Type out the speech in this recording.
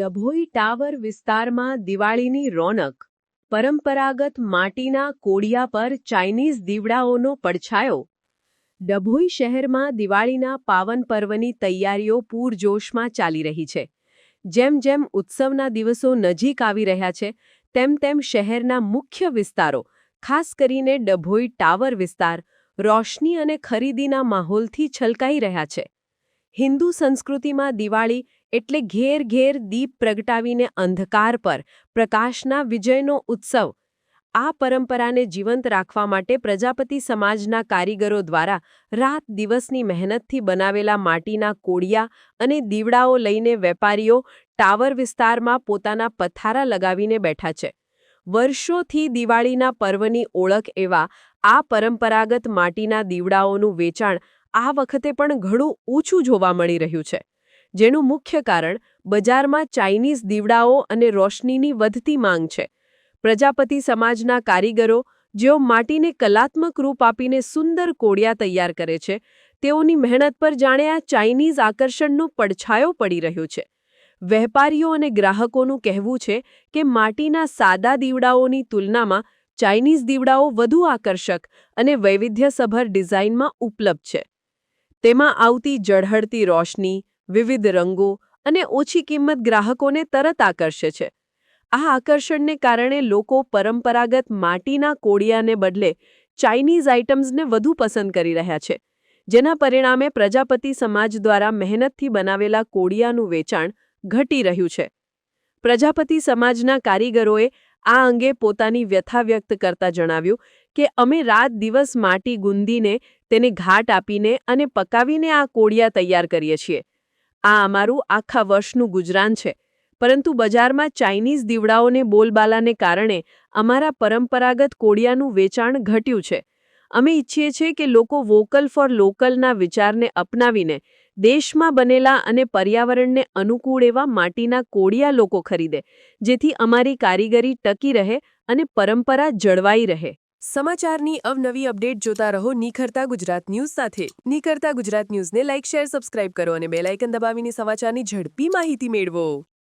Dabhoi tower વિસ્તારમાં દિવાળીની રોનક, પરંપરાગત માટીના કોડિયા પર ચાઇનીઝ દીવડાઓનો પડછાયો. ડભોઈ શહેરમાં દિવાળીના પાવન પર્વની તૈયારીઓ પૂરજોશમાં ચાલી રહી છે. જેમ જેમ ઉત્સવના દિવસો નજીક આવી રહ્યા છે, તેમ તેમ શહેરના મુખ્ય વિસ્તારો, ખાસ કરીને ડભોઈ ટાવર વિસ્તાર, રોશની અને ખરીદીના માહોલથી છલકાઈ રહ્યા છે. હિન્દુ સંસ્કૃતિમાં દિવાળી એટલે ઘેર ઘેર દીપ પ્રગટાવીને અંધકાર પર પ્રકાશના વિજયનો ઉત્સવ. આ પરંપરાને જીવંત રાખવા માટે પ્રજાપતિ સમાજના કારીગરો દ્વારા રાત દિવસની મહેનતથી બનાવેલા માટીના કોડિયા અને દીવડાઓ લઈને વેપારીઓ ટાવર વિસ્તારમાં પોતાના પથારા લગાવીને બેઠા છે. વર્ષોથી દિવાળીના પર્વની ઓળખ એવા આ પરંપરાગત માટીના દીવડાઓનું વેચાણ આ વખતે પણ ઘણું ઊંચું જોવા મળી રહ્યું છે. જેનું મુખ્ય કારણ બજારમાં ચાઇનીઝ દીવડાઓ અને રોશનીની વધતી માંગ છે. પ્રજાપતિ સમાજના કારીગરો જેઓ માટીને કલાત્મક રૂપ આપીને સુંદર કોડિયા તૈયાર કરે છે, તેઓની મહેનત પર જાણે આ ચાઇનીઝ આકર્ષણનો પડછાયો પડી રહ્યો છે. વેપારીઓ અને ગ્રાહકોનું કહેવું છે કે માટીના સાદા દીવડાઓની તુલનામાં ચાઇનીઝ દીવડાઓ વધુ આકર્ષક અને વૈવિધ્યસભર ડિઝાઇનમાં ઉપલબ્ધ છે. તેમાં આવતી જળહળતી રોશની, વિવિધ રંગો અને ઓછી કિંમત ગ્રાહકોને તરત આકર્ષે છે. આ આકર્ષણને કારણે લોકો પરંપરાગત માટીના કોડિયાને બદલે ચાઇનીઝ આઇટમ્સને વધુ પસંદ કરી રહ્યા છે, જેના પરિણામે પ્રજાપતિ સમાજ દ્વારા મહેનતથી બનાવેલા કોડિયાનું વેચાણ ઘટી રહ્યું છે. પ્રજાપતિ સમાજના કારીગરોએ આ અંગે પોતાની વ્યથા વ્યક્ત કરતા જણાવ્યું કે અમે રાત દિવસ માટી ગુંદીને, તેને ઘાટ આપીને અને પકાવીને આ કોડિયા તૈયાર કરીએ છીએ. આ અમારું આખા વર્ષનું ગુજરાન છે. પરંતુ બજારમાં ચાઇનીઝ દીવડાઓને બોલબાલાને કારણે અમારા પરંપરાગત કોડિયાનું વેચાણ ઘટ્યું છે. અમે ઈચ્છીએ છીએ કે લોકો વોકલ ફોર લોકલના વિચારને અપનાવીને દેશમાં બનેલા અને પર્યાવરણને અનુકૂળ એવા માટીના કોડિયા લોકો ખરીદે, જેથી અમારી કારીગરી ટકી રહે અને પરંપરા જળવાઈ રહે. સમાચારની અવનવી અપડેટ જોતા રહો નિખરતા ગુજરાત ન્યૂઝ સાથે. નિખરતા ગુજરાત ન્યૂઝને લાઇક, શેર, સબસ્ક્રાઇબ કરો અને બેલાઇકન દબાવીને સમાચારની ઝડપી માહિતી મેળવો.